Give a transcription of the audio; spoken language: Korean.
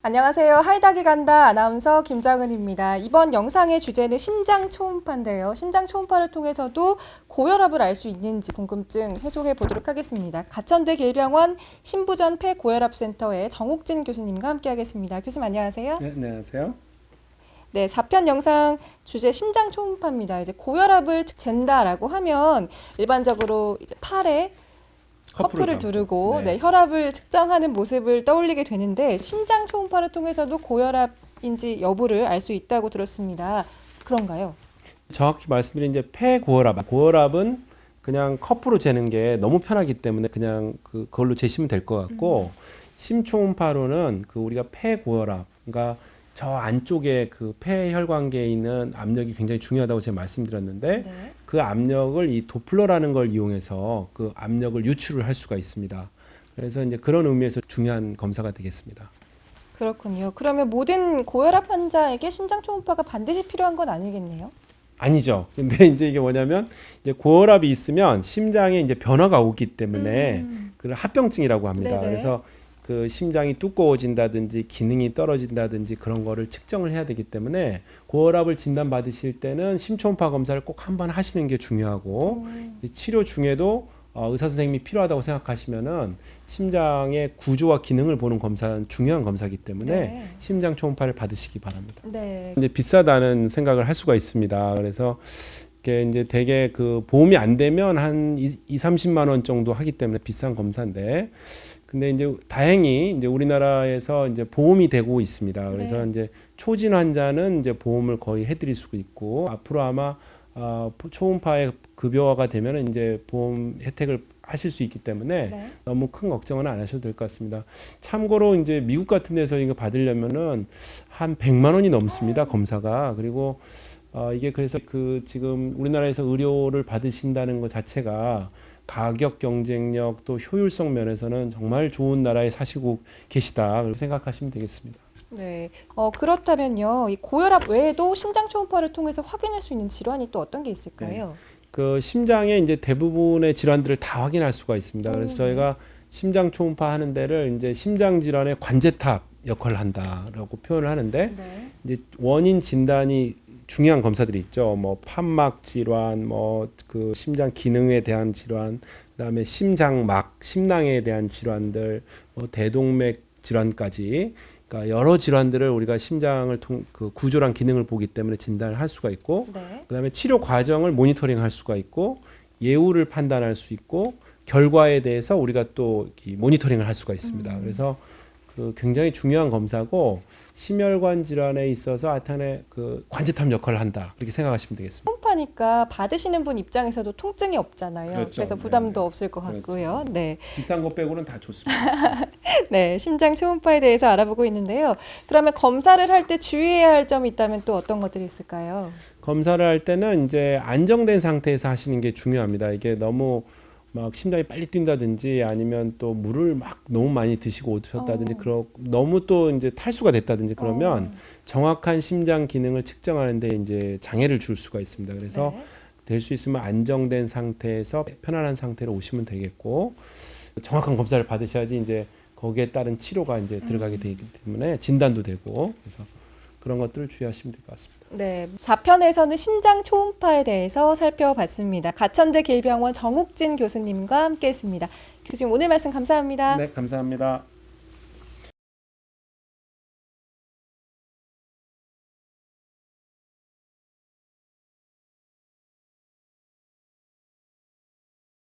안녕하세요. 하이닥이 간다 아나운서 김장은입니다. 이번 영상의 주제는 심장 초음파인데요. 심장 초음파를 통해서도 고혈압을 알 수 있는지 궁금증 해소해 보도록 하겠습니다. 가천대 길병원 신부전 폐고혈압 센터의 정옥진 교수님과 함께 하겠습니다. 교수님 안녕하세요. 네, 안녕하세요. 네, 4편 영상 주제 심장 초음파입니다. 이제 고혈압을 잰다라고 하면 일반적으로 이제 팔에 커플을. 두르고 네. 네, 혈압을 측정하는 모습을 떠올리게 되는데 심장 초음파를 통해서도 고혈압인지 여부를 알 수 있다고 들었습니다. 그런가요? 정확히 말씀드린 이제 폐고혈압. 고혈압은 그냥 커프로 재는 게 너무 편하기 때문에 그냥 그 그걸로 재시면 될 것 같고 심초음파로는 그 우리가 폐고혈압, 그러니까 저 안쪽에 그 폐혈관계에 있는 압력이 굉장히 중요하다고 제가 말씀드렸는데 네. 그 압력을 이 도플러라는 걸 이용해서 그 압력을 유출을 할 수가 있습니다. 그래서 이제 그런 의미에서 중요한 검사가 되겠습니다. 그렇군요. 그러면 모든 고혈압 환자에게 심장 초음파가 반드시 필요한 건 아니겠네요. 아니죠. 근데 이제 이게 뭐냐면 이제 고혈압이 있으면 심장에 이제 변화가 오기 때문에 음. 그걸 합병증이라고 합니다. 네네. 그래서 그 심장이 두꺼워진다든지 기능이 떨어진다든지 그런 거를 측정을 해야 되기 때문에 고혈압을 진단 받으실 때는 심초음파 검사를 꼭 한 번 하시는 게 중요하고 음. 이 치료 중에도 어, 의사 선생님이 필요하다고 생각하시면은 심장의 구조와 기능을 보는 검사는 중요한 검사이기 때문에 네. 심장 초음파를 받으시기 바랍니다. 네. 이제 비싸다는 생각을 할 수가 있습니다. 그래서 이게 이제 대개 그 보험이 안 되면 한 2, 30만 원 정도 하기 때문에 비싼 검사인데 근데 이제 다행히 이제 우리나라에서 이제 보험이 되고 있습니다. 그래서 네. 이제 초진 환자는 이제 보험을 거의 해드릴 수가 있고 앞으로 아마 아, 초음파의 급여화가 되면 이제 보험 혜택을 하실 수 있기 때문에 네. 너무 큰 걱정은 안 하셔도 될 것 같습니다. 참고로 이제 미국 같은 데서 이거 받으려면은 한 100만 원이 넘습니다. 검사가. 그리고 어 이게 그래서 그 지금 우리나라에서 의료를 받으신다는 것 자체가 가격 경쟁력 또 효율성 면에서는 정말 좋은 나라에 사시고 계시다. 생각하시면 되겠습니다. 네. 어, 그렇다면요. 이 고혈압 외에도 심장 초음파를 통해서 확인할 수 있는 질환이 또 어떤 게 있을까요? 그 심장의 이제 대부분의 질환들을 다 확인할 수가 있습니다. 그래서 음. 저희가 심장 초음파 하는 데를 이제 심장 질환의 관제탑 역할을 한다라고 표현을 하는데 네. 이제 원인 진단이 중요한 검사들이 있죠. 뭐 판막 질환, 뭐 그 심장 기능에 대한 질환, 그다음에 심장막, 심낭에 대한 질환들, 뭐 대동맥 질환까지 그러니까 여러 질환들을 우리가 심장을 통 그 구조랑 기능을 보기 때문에 진단을 할 수가 있고 네. 그다음에 치료 과정을 모니터링 할 수가 있고 예후를 판단할 수 있고 결과에 대해서 우리가 또이 모니터링을 할 수가 있습니다. 음. 그래서 그 굉장히 중요한 검사고 심혈관 질환에 있어서 하여튼의 그 관제탑 역할을 한다 이렇게 생각하시면 되겠습니다. 초음파니까 받으시는 분 입장에서도 통증이 없잖아요. 그렇죠. 그래서 부담도 네, 네. 없을 것 그렇죠. 같고요. 네. 비싼 거 빼고는 다 좋습니다. 네, 심장 초음파에 대해서 알아보고 있는데요. 그러면 검사를 할 때 주의해야 할 점이 있다면 또 어떤 것들이 있을까요? 검사를 할 때는 이제 안정된 상태에서 하시는 게 중요합니다. 이게 너무 막 심장이 빨리 뛴다든지 아니면 또 물을 막 너무 많이 드시고 오셨다든지 어. 그러 너무 또 이제 탈수가 됐다든지 그러면 어, 정확한 심장 기능을 측정하는데 이제 장애를 줄 수가 있습니다. 그래서 네. 될 수 있으면 안정된 상태에서 편안한 상태로 오시면 되겠고 정확한 검사를 받으셔야지 이제 거기에 따른 치료가 이제 들어가게 되기 때문에 진단도 되고 그래서 그런 것들을 주의하시면 될 것 같습니다. 네, 4편에서는 심장 초음파에 대해서 살펴봤습니다. 가천대 길병원 정욱진 교수님과 함께 했습니다. 교수님 오늘 말씀 감사합니다. 네, 감사합니다.